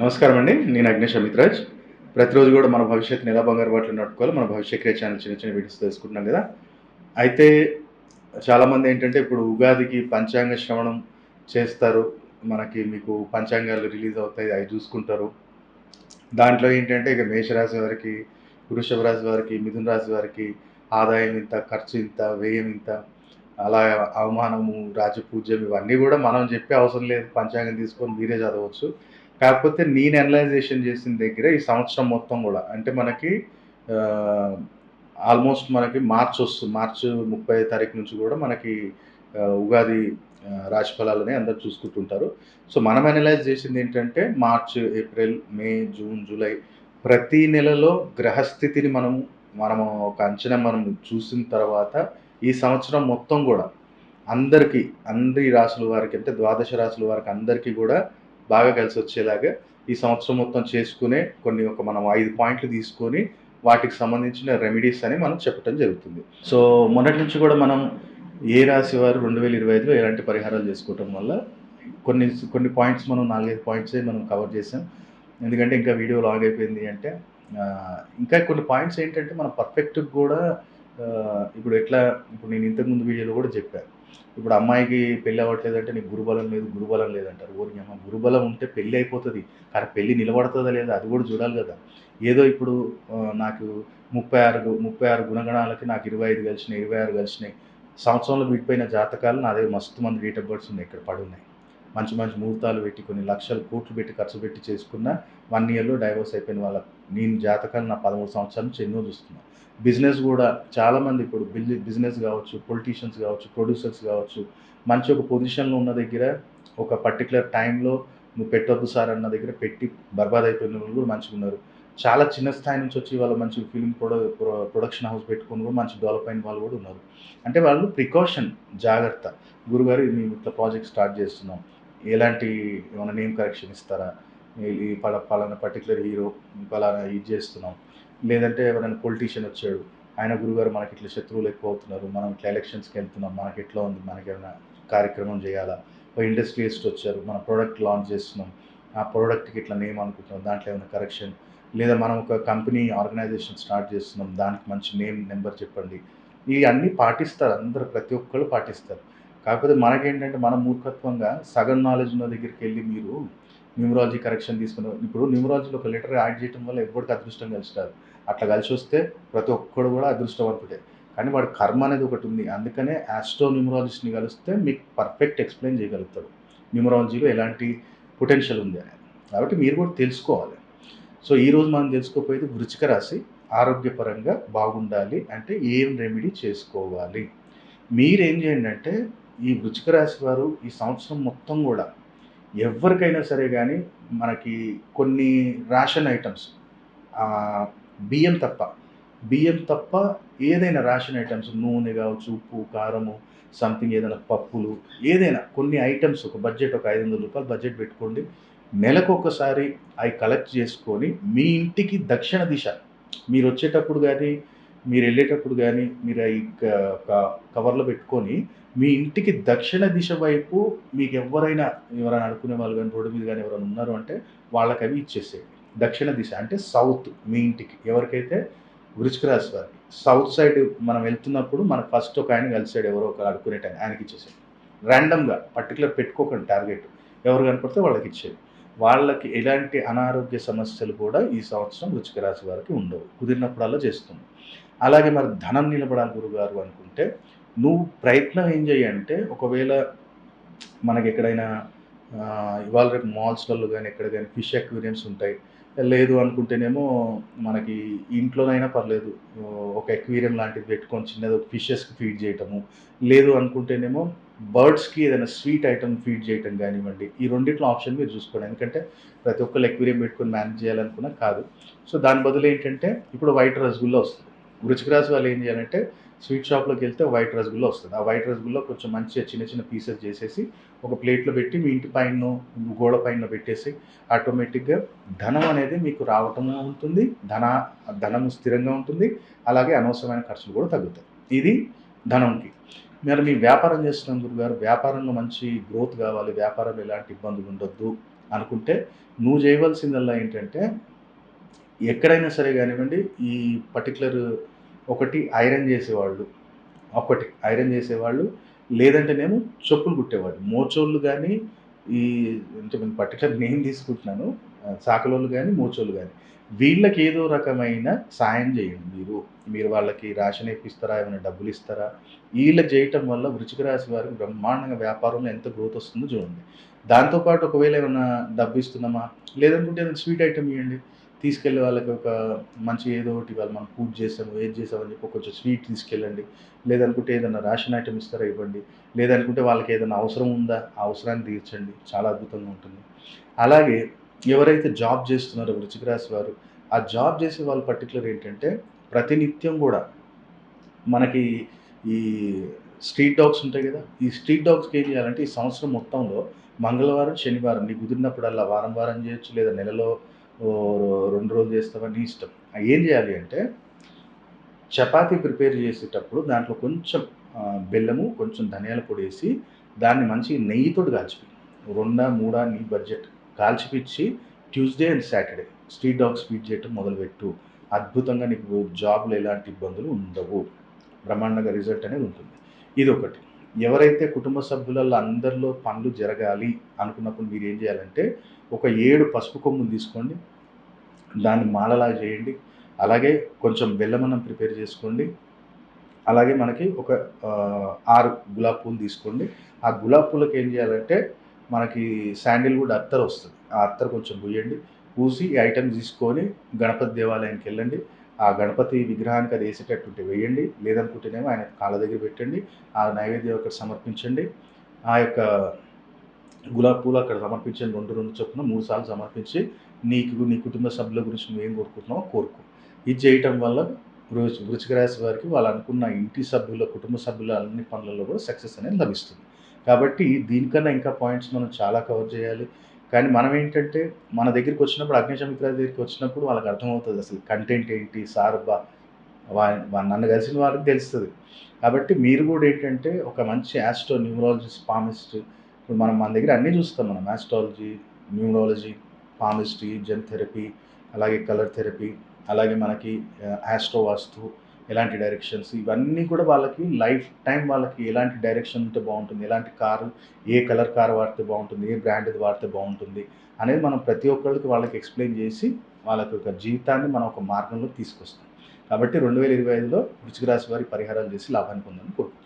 నమస్కారం అండి నేను అగ్నేష్ అమిత్రాజ్. ప్రతిరోజు కూడా మన భవిష్యత్తుని ఎలా బంగారు బాటలు నడుపుకోవాలి. మన భవిష్యత్ క్రియ ఛానల్ చిన్న చిన్న వీడియోస్ తెలుసుకుంటున్నాం కదా. అయితే చాలామంది ఏంటంటే ఇప్పుడు ఉగాదికి పంచాంగ శ్రవణం చేస్తారు. మనకి మీకు పంచాంగాలు రిలీజ్ అవుతాయి అవి చూసుకుంటారు. దాంట్లో ఏంటంటే ఇక మేషరాశి వారికి వృషభ రాశి వారికి మిథున రాశి వారికి ఆదాయం ఇంత ఖర్చు ఇంత వ్యయం ఇంత అలా అవమానము రాజపూజ్యం ఇవన్నీ కూడా మనం చెప్పే అవసరం లేదు. పంచాంగం తీసుకొని మీరే చదవచ్చు. కాకపోతే నేను అనలైజేషన్ చేసిన దగ్గర ఈ సంవత్సరం మొత్తం కూడా అంటే మనకి ఆల్మోస్ట్ మనకి మార్చ్ వస్తుంది మార్చ్ ముప్పై తారీఖు నుంచి కూడా మనకి ఉగాది ఆ, రాశి ఫలాలని అందరు చూసుకుంటుంటారు. సో మనం అనలైజ్ చేసింది ఏంటంటే March April May June July ప్రతి నెలలో గ్రహస్థితిని మనం మనము ఒక అంచనా మనం చూసిన తర్వాత ఈ సంవత్సరం మొత్తం కూడా అందరికీ అందరి రాసుల వారికి అంటే ద్వాదశ రాసుల వారికి అందరికీ కూడా బాగా కలిసి వచ్చేలాగా ఈ సంవత్సరం మొత్తం చేసుకునే కొన్ని ఒక మనం ఐదు పాయింట్లు తీసుకొని వాటికి సంబంధించిన రెమెడీస్ అని మనం చెప్పడం జరుగుతుంది. సో మొన్నటి నుంచి కూడా మనం ఏ రాశి వారు రెండు వేల ఇరవై ఐదులో ఎలాంటి పరిహారాలు చేసుకోవటం వల్ల కొన్ని కొన్ని పాయింట్స్ మనం నాలుగైదు పాయింట్సే మనం కవర్ చేసాం ఎందుకంటే ఇంకా వీడియో లాగ్ అయిపోయింది అంటే ఇంకా కొన్ని పాయింట్స్ ఏంటంటే మనం పర్ఫెక్ట్ కూడా ఇప్పుడు ఎట్లా ఇప్పుడు నేను ఇంతకుముందు వీడియోలో కూడా చెప్పాను ఇప్పుడు అమ్మాయికి పెళ్ళి అవ్వట్లేదంటే నీకు గురుబలం లేదు గురుబలం లేదంటారు. ఓరి అమ్మ గురుబలం ఉంటే పెళ్ళి అయిపోతుంది. కానీ పెళ్ళి నిలబడుతుందా లేదా అది కూడా చూడాలి కదా. ఏదో ఇప్పుడు నాకు ముప్పై ఆరు ముప్పై ఆరు గుణగణాలకి నాకు ఇరవై ఐదు కలిసినాయి ఇరవై ఆరు కలిసినాయి. సంవత్సరంలో విడిపోయిన జాతకాలు నా దగ్గర మస్తు మంది డేట్ ఆఫ్ బర్త్స్ ఉన్నాయి ఇక్కడ పడున్నాయి. మంచి మంచి ముహూర్తాలు పెట్టి కొన్ని లక్షలు కోట్లు పెట్టి ఖర్చు పెట్టి చేసుకున్న వన్ ఇయర్లో డైవర్స్ అయిపోయిన వాళ్ళ నేను జాతకాలు నా పదమూడు సంవత్సరాల నుంచి ఎన్నో చూస్తున్నాను బిజినెస్ కూడా చాలామంది ఇప్పుడు బిల్ బిజినెస్ కావచ్చు పొలిటీషియన్స్ కావచ్చు ప్రొడ్యూసర్స్ కావచ్చు మంచి ఒక పొజిషన్లో ఉన్న దగ్గర ఒక పర్టికులర్ టైంలో నువ్వు పెట్టొద్దు సార్ అన్న దగ్గర పెట్టి బర్బాద్ అయిపోయిన వాళ్ళు కూడా మంచిగా ఉన్నారు. చాలా చిన్న స్థాయి నుంచి వచ్చి వాళ్ళు మంచి ఫిల్మ్ ప్రొడ ప్రొడక్షన్ హౌస్ పెట్టుకుని కూడా మంచి డెవలప్ అయిన వాళ్ళు కూడా ఉన్నారు. అంటే వాళ్ళు ప్రికాషన్ జాగ్రత్త. గురుగారు మేము ఇట్లా ప్రాజెక్ట్ స్టార్ట్ చేస్తున్నాం. ఎలాంటి ఏమైనా నేమ్ కరెక్షన్ ఇస్తారా? ఈ- పల పలానా పర్టికులర్ హీరో పలానా ఇది చేస్తున్నాం. లేదంటే ఎవరైనా పొలిటీషియన్ వచ్చాడు ఆయన గురుగారు మనకి ఇట్లా శత్రువులు ఎక్కువ అవుతున్నారు మనం ఇట్లా ఎలక్షన్స్కి వెళ్తున్నాం మనకి ఎట్లా ఉంది మనకి ఏమైనా కార్యక్రమం చేయాలా? ఓ ఇండస్ట్రియలిస్ట్ వచ్చారు మన ప్రోడక్ట్ లాంచ్ చేస్తున్నాం ఆ ప్రోడక్ట్కి ఇట్లా నేమ్ అనుకుంటున్నాం దాంట్లో ఏమైనా కరెక్షన్ లేదా మనం ఒక కంపెనీ ఆర్గనైజేషన్ స్టార్ట్ చేస్తున్నాం దానికి మంచి నేమ్ నెంబర్ చెప్పండి. ఇవి అన్నీ పాటిస్తారు అందరూ ప్రతి ఒక్కళ్ళు పాటిస్తారు. కాకపోతే మనకేంటంటే మన మూర్ఖత్వంగా సగం నాలెడ్జ్ ఉన్న దగ్గరికి వెళ్ళి మీరు న్యూమరాలజీ కరెక్షన్ తీసుకున్న ఇప్పుడు న్యూమరాలజీలో ఒక లెటర్ యాడ్ చేయడం వల్ల ఎవరికి అదృష్టం కలిసి అట్లా కలిసి వస్తే ప్రతి ఒక్కడు కూడా అదృష్టవంతుడే. కానీ వాడి కర్మ అనేది ఒకటి ఉంది. అందుకనే ఆస్ట్రో న్యూమరాలజిస్ట్ని కలిస్తే మీకు పర్ఫెక్ట్ ఎక్స్ప్లెయిన్ చేయగలుగుతాడు. న్యూమరాలజీలో ఎలాంటి పొటెన్షియల్ ఉంది అని కాబట్టి మీరు కూడా తెలుసుకోవాలి. సో ఈరోజు మనం తెలుసుకోపోయేది వృచిక రాశి. ఆరోగ్యపరంగా బాగుండాలి అంటే ఏం రెమెడీ చేసుకోవాలి? మీరేం చేయండి అంటే ఈ వృచ్చిక రాశి వారు ఈ సంవత్సరం మొత్తం కూడా ఎవరికైనా సరే కానీ మనకి కొన్ని రేషన్ ఐటమ్స్ బియ్యం తప్ప బియ్యం తప్ప ఏదైనా రేషన్ ఐటమ్స్ నూనె కావచ్చు ఉప్పు కారము సంథింగ్ ఏదైనా పప్పులు ఏదైనా కొన్ని ఐటమ్స్ ఒక బడ్జెట్ ఒక ఐదు వందల రూపాయలు బడ్జెట్ పెట్టుకోండి. నెలకు ఒకసారి అవి కలెక్ట్ చేసుకొని మీ ఇంటికి దక్షిణ దిశ మీరు వచ్చేటప్పుడు కానీ మీరు వెళ్ళేటప్పుడు కానీ మీరు అవి కవర్లో పెట్టుకొని మీ ఇంటికి దక్షిణ దిశ వైపు మీకు ఎవరైనా ఎవరైనా అనుకునే వాళ్ళు కానీ రోడ్డు మీద కానీ ఎవరైనా ఉన్నారు అంటే వాళ్ళకి అవి ఇచ్చేసేయండి. దక్షిణ దిశ అంటే సౌత్ మీ ఇంటికి. ఎవరికైతే? వృచ్చిక రాశి వారికి. సౌత్ సైడ్ మనం వెళ్తున్నప్పుడు మన ఫస్ట్ ఒక ఆయన కలిసాడు ఎవరో ఒకరు అనుకునే టైం ఆయనకి ఇచ్చేసేయండి. ర్యాండమ్గా పర్టికులర్ పెట్టుకోకండి టార్గెట్. ఎవరు కనపడితే వాళ్ళకి ఇచ్చేది వాళ్ళకి ఎలాంటి అనారోగ్య సమస్యలు కూడా ఈ సంవత్సరం వృచ్చిక రాశి వారికి ఉండవు. కుదిరినప్పుడల్లా చేస్తుంది అలాగే మరి ధనం నిలబడాలి గురుగారు అనుకుంటే నువ్వు ప్రయత్నం ఏం చేయంటే ఒకవేళ మనకి ఎక్కడైనా ఇవాళ రేపు మాల్స్లలో కానీ ఎక్కడ కానీ ఫిష్ అక్వేరియమ్స్ ఉంటాయి. లేదు అనుకుంటేనేమో మనకి ఇంట్లోనైనా పర్లేదు. ఒక ఎక్వేరియం లాంటిది పెట్టుకొని చిన్నది ఫిషెస్కి ఫీడ్ చేయటము. లేదు అనుకుంటేనేమో బర్డ్స్కి ఏదైనా స్వీట్ ఐటమ్ ఫీడ్ చేయటం కానివ్వండి. ఈ రెండిట్లో ఆప్షన్ మీరు చూసుకోండి. ఎందుకంటే ప్రతి ఒక్కరు ఎక్వేరియం పెట్టుకొని మేనేజ్ చేయాలనుకున్నా కాదు. సో దాని బదులు ఏంటంటే ఇప్పుడు వైట్ రసగుల్లా వస్తుంది. వృచిక రాశి వాళ్ళు ఏం చేయాలంటే స్వీట్ షాప్లోకి వెళ్తే వైట్ రసగుల్లా వస్తుంది. ఆ వైట్ రసగుల్లా కొంచెం మంచిగా చిన్న చిన్న పీసెస్ చేసేసి ఒక ప్లేట్లో పెట్టి మీ ఇంటి పైన గోడ పైన పెట్టేసి ఆటోమేటిక్గా ధనం అనేది మీకు రావటం ఉంటుంది. ధన ధనం స్థిరంగా ఉంటుంది. అలాగే అనవసరమైన ఖర్చులు కూడా తగ్గుతాయి. ఇది ధనంకి. మరి మీ వ్యాపారం చేస్తున్నాం గురుగారు వ్యాపారంలో మంచి గ్రోత్ కావాలి వ్యాపారంలో ఎలాంటి ఇబ్బందులు ఉండొద్దు అనుకుంటే నువ్వు చేయవలసిందల్లా ఏంటంటే ఎక్కడైనా సరే కానివ్వండి ఈ పర్టికులర్ ఒకటి ఐరన్ చేసేవాళ్ళు. ఒకటి ఐరన్ చేసేవాళ్ళు. లేదంటేనేమో చెప్పులు కుట్టేవాళ్ళు. మోచోళ్ళు కానీ ఈ అంటే నేను పర్టికులర్ నేమ్ తీసుకుంటున్నాను సాకలోళ్ళు కానీ మోచోళ్ళు కానీ వీళ్ళకి ఏదో రకమైన సాయం చేయండి మీరు. మీరు వాళ్ళకి రేషన్ ఇప్పిస్తారా ఏమైనా డబ్బులు ఇస్తారా? వీళ్ళకి చేయటం వల్ల వృచ్చిక రాశి వారికి బ్రహ్మాండంగా వ్యాపారంలో ఎంత గ్రోత్ వస్తుందో చూడండి. దాంతోపాటు ఒకవేళ ఏమైనా డబ్బు ఇస్తున్నామా? లేదనుకుంటే ఏదైనా స్వీట్ ఐటమ్ ఇవ్వండి తీసుకెళ్ళి వాళ్ళకి ఒక మంచి ఏదో ఒకటి వాళ్ళు మనం పూజ చేసాము ఏది చేసామని చెప్పి కొంచెం స్వీట్ తీసుకెళ్ళండి. లేదనుకుంటే ఏదైనా రేషన్ ఐటమ్ ఇస్తారా ఇవ్వండి. లేదనుకుంటే వాళ్ళకి ఏదైనా అవసరం ఉందా ఆ అవసరాన్ని తీర్చండి. చాలా అద్భుతంగా ఉంటుంది. అలాగే ఎవరైతే జాబ్ చేస్తున్నారో వృచ్చిక రాశి వారు ఆ జాబ్ చేసే వాళ్ళు పర్టికులర్ ఏంటంటే ప్రతినిత్యం కూడా మనకి ఈ స్ట్రీట్ డాగ్స్ ఉంటాయి కదా ఈ స్ట్రీట్ డాగ్స్కి ఏం చేయాలంటే ఈ సంవత్సరం మొత్తంలో మంగళవారం శనివారం నీకు కుదిరినప్పుడల్లా వారం వారం చేయొచ్చు లేదా నెలలో రెండు రోజులు చేస్తావా నీ ఇష్టం. ఏం చేయాలి అంటే చపాతీ ప్రిపేర్ చేసేటప్పుడు దాంట్లో కొంచెం బెల్లము కొంచెం ధనియాల పొడి వేసి దాన్ని మంచి నెయ్యితో కాల్చిపి రెండా మూడా నీ budget. కాల్చిపిచ్చి Tuesday and Saturday street dog speed చేయటం మొదలుపెట్టు. అద్భుతంగా నీకు జాబ్లో ఎలాంటి ఇబ్బందులు ఉండవు. బ్రహ్మాండంగా రిజల్ట్ అనేది ఉంటుంది. ఇది ఒకటి ఎవరైతే కుటుంబ సభ్యులలో అందరిలో పనులు జరగాలి అనుకున్నప్పుడు మీరు ఏం చేయాలంటే ఒక ఏడు పసుపు కొమ్ము తీసుకోండి. దాన్ని మాలలా చేయండి. అలాగే కొంచెం బెల్లమన్నం ప్రిపేర్ చేసుకోండి. అలాగే మనకి ఒక ఆరు గులాబ్ పూలు తీసుకోండి. ఆ గులాబ్ పూలకు ఏం చేయాలంటే మనకి శాండిల్వుడ్ అత్తర్ వస్తుంది. ఆ అత్తర్ కొంచెం పూయండి. పూసి ఈ ఐటమ్ తీసుకొని గణపతి దేవాలయానికి వెళ్ళండి. ఆ గణపతి విగ్రహానికి అది వేసేటట్టుంటే వేయండి. లేదనుకుంటేనేమో ఆయన కాళ్ళ దగ్గర పెట్టండి. ఆ నైవేద్యం అక్కడ సమర్పించండి. ఆ యొక్క గులాబ్ పూలు అక్కడ సమర్పించండి. రెండు రెండు చొప్పున మూడు సార్లు సమర్పించి నీకు నీ కుటుంబ సభ్యుల గురించి నువ్వేం ఏం కోరుకుంటున్నావో కోరుకో. ఇది చేయటం వల్ల వృ- వృశ్చిక రాశి వారికి వాళ్ళు అనుకున్న ఇంటి సభ్యుల కుటుంబ సభ్యుల అన్ని పనులలో కూడా సక్సెస్ అనేది లభిస్తుంది. కాబట్టి దీనికన్నా ఇంకా పాయింట్స్ మనం చాలా కవర్ చేయాలి. కానీ మనం ఏంటంటే మన దగ్గరికి వచ్చినప్పుడు అగ్నిశమిత్ర దగ్గరికి వచ్చినప్పుడు వాళ్ళకి అర్థమవుతుంది అసలు కంటెంట్ ఏంటి సార్ బా వా- నన్ను కలిసిన వాళ్ళకి తెలుస్తుంది. కాబట్టి మీరు కూడా ఏంటంటే ఒక మంచి యాస్ట్రో న్యూమరాలజిస్ట్ పామిస్ట్ ఇప్పుడు మనం మన దగ్గర అన్నీ చూస్తాం మనం astrology numerology palmistry zen therapy అలాగే కలర్ థెరపీ అలాగే మనకి యాస్ట్రో వాస్తు ఎలాంటి డైరెక్షన్స్ ఇవన్నీ కూడా వాళ్ళకి లైఫ్ టైం వాళ్ళకి ఎలాంటి డైరెక్షన్ ఉంటే బాగుంటుంది? ఎలాంటి కారు ఏ కలర్ కార్ వాడితే బాగుంటుంది? ఏ బ్రాండ్ వాడితే బాగుంటుంది? అనేది మనం ప్రతి ఒక్కరికి వాళ్ళకి ఎక్స్ప్లెయిన్ చేసి వాళ్ళకి ఒక జీవితాన్ని మనం ఒక మార్గంలో తీసుకొస్తాం. కాబట్టి రెండు వేల ఇరవై ఐదులో వృచ్చిక రాశి వారి పరిహారాలు చేసి లాభాన్ని పొందాలని కోరుకుంటున్నాం.